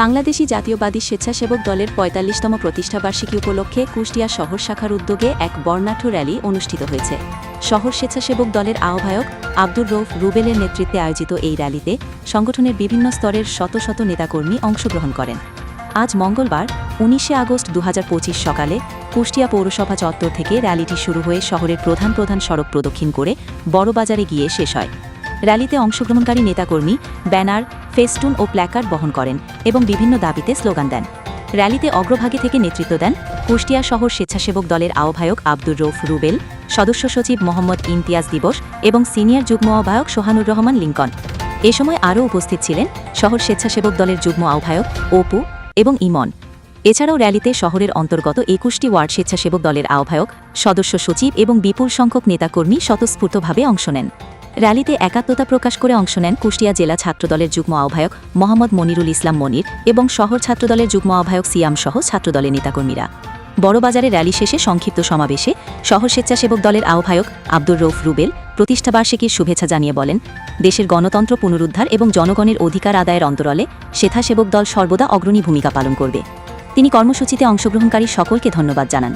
বাংলাদেশি জাতীয়বাদী স্বেচ্ছাসেবক দলের পঁয়তাল্লিশতম প্রতিষ্ঠাবার্ষিকী উপলক্ষে কুষ্টিয়া শহর শাখার উদ্যোগে এক বর্ণাঢ্য র্যালি অনুষ্ঠিত হয়েছে। শহর স্বেচ্ছাসেবক দলের আহ্বায়ক আব্দুর রৌফ রুবেলের নেতৃত্বে আয়োজিত এই র্যালিতে সংগঠনের বিভিন্ন স্তরের শত শত নেতাকর্মী অংশগ্রহণ করেন। আজ মঙ্গলবার, উনিশে আগস্ট দু হাজার পঁচিশ সকালে কুষ্টিয়া পৌরসভা চত্বর থেকে র্যালিটি শুরু হয়ে শহরের প্রধান প্রধান সড়ক প্রদক্ষিণ করে বড়বাজারে গিয়ে শেষ হয়। র্যালিতে অংশগ্রহণকারী নেতাকর্মী, ব্যানার, ফেস্টুন ও প্ল্যাকার্ড বহন করেন এবং বিভিন্ন দাবিতে স্লোগান দেন। র্যালিতে অগ্রভাগে থেকে নেতৃত্ব দেন কুষ্টিয়া শহর স্বেচ্ছাসেবক দলের আহ্বায়ক আব্দুর রৌফ রুবেল, সদস্য সচিব মোহাম্মদ ইমতিয়াজ দিবস এবং সিনিয়র যুগ্ম আহ্বায়ক সোহানুর রহমান লিঙ্কন। এ সময় আরও উপস্থিত ছিলেন শহর স্বেচ্ছাসেবক দলের যুগ্ম আহ্বায়ক অপু এবং ইমন। এছাড়াও র্যালিতে শহরের অন্তর্গত একুশটি ওয়ার্ড স্বেচ্ছাসেবক দলের আহ্বায়ক, সদস্য সচিব এবং বিপুল সংখ্যক নেতাকর্মী স্বতঃস্ফূর্তভাবে অংশ নেন। র্যালিতে একাত্মতা প্রকাশ করে অংশ নেন কুষ্টিয়া জেলা ছাত্রদলের যুগ্ম আহ্বায়ক মোহাম্মদ মনিরুল ইসলাম মনির এবং শহর ছাত্রদলের যুগ্ম আহ্বায়ক সিয়াম সহ ছাত্রদলের নেতাকর্মীরা। বড়বাজারে র্যালি শেষে সংক্ষিপ্ত সমাবেশে শহর স্বেচ্ছাসেবক দলের আহ্বায়ক আব্দুর রৌফ রুবেল প্রতিষ্ঠাবার্ষিকীর শুভেচ্ছা জানিয়ে বলেন, দেশের গণতন্ত্র পুনরুদ্ধার এবং জনগণের অধিকার আদায়ের অন্তরালে স্বেচ্ছাসেবক দল সর্বদা অগ্রণী ভূমিকা পালন করবে। তিনি কর্মসূচিতে অংশগ্রহণকারী সকলকে ধন্যবাদ জানান।